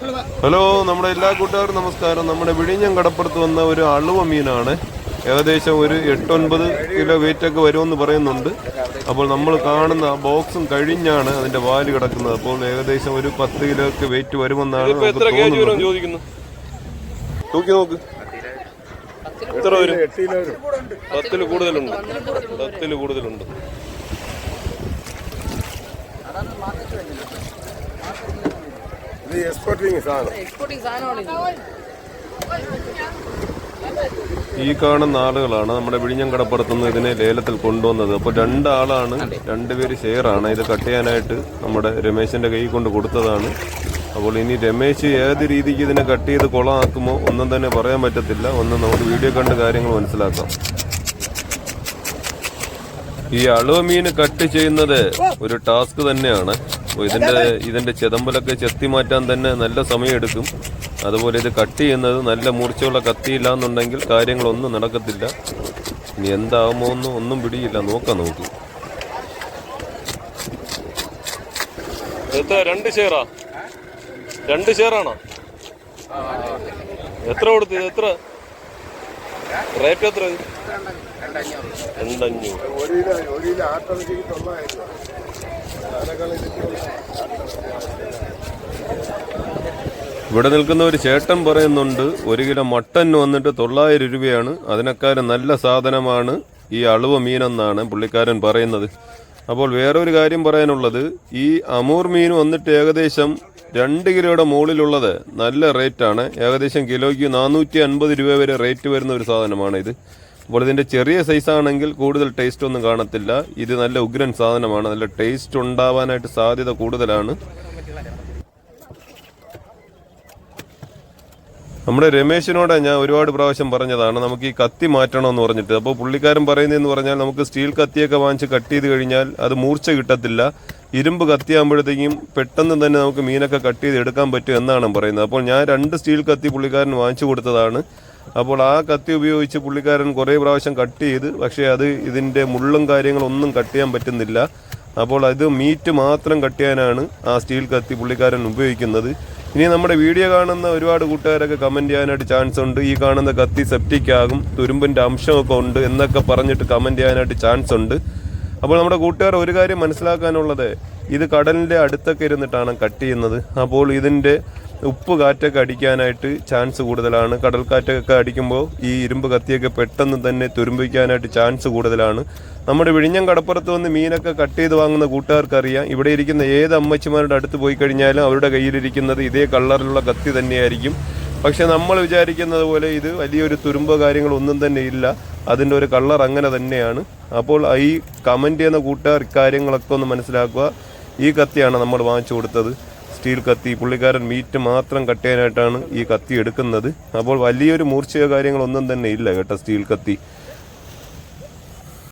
Hello നമ്മുടെ എല്ലാ കൂട്ടുകാർക്കും നമസ്കാരം. നമ്മുടെ വിഴിഞ്ഞം കടപ്പുറത്ത് വന്ന ഒരു അളുവ മീനാണ്. ഏകദേശം ഒരു എട്ടൊൻപത് കിലോ വെയിറ്റൊക്കെ വരുമെന്ന് പറയുന്നുണ്ട്. അപ്പോൾ നമ്മൾ കാണുന്ന ആ ബോക്സും കഴിഞ്ഞാണ് അതിന്റെ വാൽ കിടക്കുന്നത്. അപ്പോൾ ഏകദേശം ഒരു പത്ത് കിലോ ഒക്കെ വെയിറ്റ് വരുമെന്നാണ് നമുക്ക് തോന്നുന്നത്. തൂക്കി നോക്ക്. എത്ര വരും. പത്തിൽ കൂടുതലുണ്ട്. പത്തിൽ കൂടുതലുണ്ട്. ഇത് എക്സ്പോർട്ടിങ് സാധനം. ഈ കാണുന്ന ആളുകളാണ് നമ്മുടെ വിഴിഞ്ഞം കടപ്പുറത്തുനിന്ന് ഇതിനെ ലേലത്തിൽ കൊണ്ടുവന്നത്. അപ്പോൾ രണ്ടാളാണ് രണ്ടുപേര് ഷെയറാണ്. ഇത് കട്ട് ചെയ്യാനായിട്ട് നമ്മുടെ രമേശിന്റെ കൈ കൊണ്ട് കൊടുത്തതാണ്. അപ്പോൾ ഇനി രമേശ് ഏത് രീതിക്ക് ഇതിനെ കട്ട് ചെയ്ത് കുളമാക്കുമോ ഒന്നും തന്നെ പറയാൻ പറ്റത്തില്ല. ഒന്ന് നമുക്ക് വീഡിയോ കണ്ട് കാര്യങ്ങൾ മനസ്സിലാക്കാം. ഈ അളുവ മീൻ കട്ട് ചെയ്യുന്നത് ഒരു ടാസ്ക് തന്നെയാണ്. അപ്പോൾ ഇതിന്റെ ഇതിന്റെ ചെതമ്പലൊക്കെ ചെത്തി മാറ്റാൻ തന്നെ നല്ല സമയമെടുക്കും. അതുപോലെ ഇത് കട്ട് ചെയ്യുന്നത് നല്ല മൂർച്ചയുള്ള കത്തിയില്ല എന്നുണ്ടെങ്കിൽ കാര്യങ്ങളൊന്നും നടക്കത്തില്ല. ഇനി എന്താകുമോ എന്ന് ഒന്നും പിടിയില്ല. നോക്കാം നമുക്ക്. എത്ര രണ്ട് ഷെയറാ രണ്ട് ഷെയറാണോ എത്ര കൊടുത്തു? എത്ര? റേറ്റ് എത്ര? രണ്ടഞ്ഞൂറ്. ഇവിടെ നിൽക്കുന്ന ഒരു ചേട്ടൻ പറയുന്നുണ്ട് ഒരു കിലോ മട്ടൻ വന്നിട്ട് തൊള്ളായിരം രൂപയാണ്. അതിനേക്കാളും നല്ല സാധനമാണ് ഈ അളുവ മീനെന്നാണ് പുള്ളിക്കാരൻ പറയുന്നത്. അപ്പോൾ വേറൊരു കാര്യം പറയാനുള്ളത് ഈ അമൂർ മീൻ വന്നിട്ട് ഏകദേശം രണ്ട് കിലോയുടെ മുകളിലുള്ളത് നല്ല റേറ്റാണ് ഏകദേശം കിലോയ്ക്ക് നാനൂറ്റി അൻപത് രൂപ വരെ റേറ്റ് വരുന്ന ഒരു സാധനമാണ് ഇത് അപ്പോൾ ഇതിന്റെ ചെറിയ സൈസ് ആണെങ്കിൽ കൂടുതൽ ടേസ്റ്റ് ഒന്നും കാണത്തില്ല. ഇത് നല്ല ഉഗ്രൻ സാധനമാണ്. നല്ല ടേസ്റ്റ് ഉണ്ടാവാനായിട്ട് സാധ്യത കൂടുതലാണ്. നമ്മുടെ രമേശിനോട് ഞാൻ ഒരുപാട് പ്രാവശ്യം പറഞ്ഞതാണ് നമുക്ക് ഈ കത്തി മാറ്റണമെന്ന് പറഞ്ഞിട്ട്. അപ്പോൾ പുള്ളിക്കാരൻ പറയുന്നതെന്ന് പറഞ്ഞാൽ നമുക്ക് സ്റ്റീൽ കത്തിയൊക്കെ വാങ്ങിച്ച് കട്ട് ചെയ്ത് കഴിഞ്ഞാൽ അത് മൂർച്ച കിട്ടത്തില്ല. ഇരുമ്പ് കത്തിയാകുമ്പോഴത്തേക്കും പെട്ടെന്ന് തന്നെ നമുക്ക് മീനൊക്കെ കട്ട് ചെയ്ത് എടുക്കാൻ പറ്റും എന്നാണ് പറയുന്നത്. അപ്പോൾ ഞാൻ രണ്ട് സ്റ്റീൽ കത്തി പുള്ളിക്കാരൻ വാങ്ങിച്ചു കൊടുത്തതാണ്. അപ്പോൾ ആ കത്തി ഉപയോഗിച്ച് പുള്ളിക്കാരൻ കുറേ പ്രാവശ്യം കട്ട് ചെയ്ത് പക്ഷേ അത് ഇതിന്റെ മുള്ളും കാര്യങ്ങളൊന്നും കട്ട് ചെയ്യാൻ പറ്റുന്നില്ല. അപ്പോൾ അത് മീറ്റ് മാത്രം കട്ട് ചെയ്യാനാണ് ആ സ്റ്റീൽ കത്തി പുള്ളിക്കാരൻ ഉപയോഗിക്കുന്നത്. ഇനി നമ്മുടെ വീഡിയോ കാണുന്ന ഒരുപാട് കൂട്ടുകാരൊക്കെ കമന്റ് ചെയ്യാനായിട്ട് ചാൻസ് ഉണ്ട്. ഈ കാണുന്ന കത്തി സെപ്റ്റിക്കാകും ആകും തുരുമ്പിന്റെ അംശമൊക്കെ ഉണ്ട് എന്നൊക്കെ പറഞ്ഞിട്ട് കമന്റ് ചെയ്യാനായിട്ട് ചാൻസ് ഉണ്ട്. അപ്പോൾ നമ്മുടെ കൂട്ടുകാർ ഒരു കാര്യം മനസ്സിലാക്കാനുള്ളത് ഇത് കടലിന്റെ അടുത്തൊക്കെ ഇരുന്നിട്ടാണ് കട്ട് ചെയ്യുന്നത്. അപ്പോൾ ഇതിന്റെ ഉപ്പ് കാറ്റൊക്കെ അടിക്കാനായിട്ട് ചാൻസ് കൂടുതലാണ്. കടൽക്കാറ്റൊക്കെ അടിക്കുമ്പോൾ ഈ ഇരുമ്പ് കത്തിയൊക്കെ പെട്ടെന്ന് തന്നെ തുരുമ്പിക്കാനായിട്ട് ചാൻസ് കൂടുതലാണ്. നമ്മുടെ വിഴിഞ്ഞം കടപ്പുറത്ത് വന്ന് മീനൊക്കെ കട്ട് ചെയ്ത് വാങ്ങുന്ന കൂട്ടുകാർക്കറിയാം. ഇവിടെ ഇരിക്കുന്ന ഏത് അമ്മച്ചിമാരുടെ അടുത്ത് പോയി കഴിഞ്ഞാലും അവരുടെ കയ്യിലിരിക്കുന്നത് ഇതേ കളറിലുള്ള കത്തി തന്നെയായിരിക്കും. പക്ഷെ നമ്മൾ വിചാരിക്കുന്നത് പോലെ ഇത് വലിയൊരു തുരുമ്പോ കാര്യങ്ങളൊന്നും തന്നെ ഇല്ല. അതിന്റെ ഒരു കളർ അങ്ങനെ തന്നെയാണ്. അപ്പോൾ ഈ കമന്റ് ചെയ്യുന്ന കൂട്ടുകാർ ഇക്കാര്യങ്ങളൊക്കെ ഒന്ന് മനസ്സിലാക്കുക. ഈ കത്തിയാണ് നമ്മൾ വാങ്ങിച്ചു കൊടുത്തത്. സ്റ്റീൽ കത്തി പുള്ളിക്കാരൻ മീറ്റ് മാത്രം കട്ട് ചെയ്യാനായിട്ടാണ് ഈ കത്തി എടുക്കുന്നത്. അപ്പോൾ വലിയൊരു മൂർച്ചയോ കാര്യങ്ങളൊന്നും തന്നെ ഇല്ല കേട്ടോ സ്റ്റീൽ കത്തി.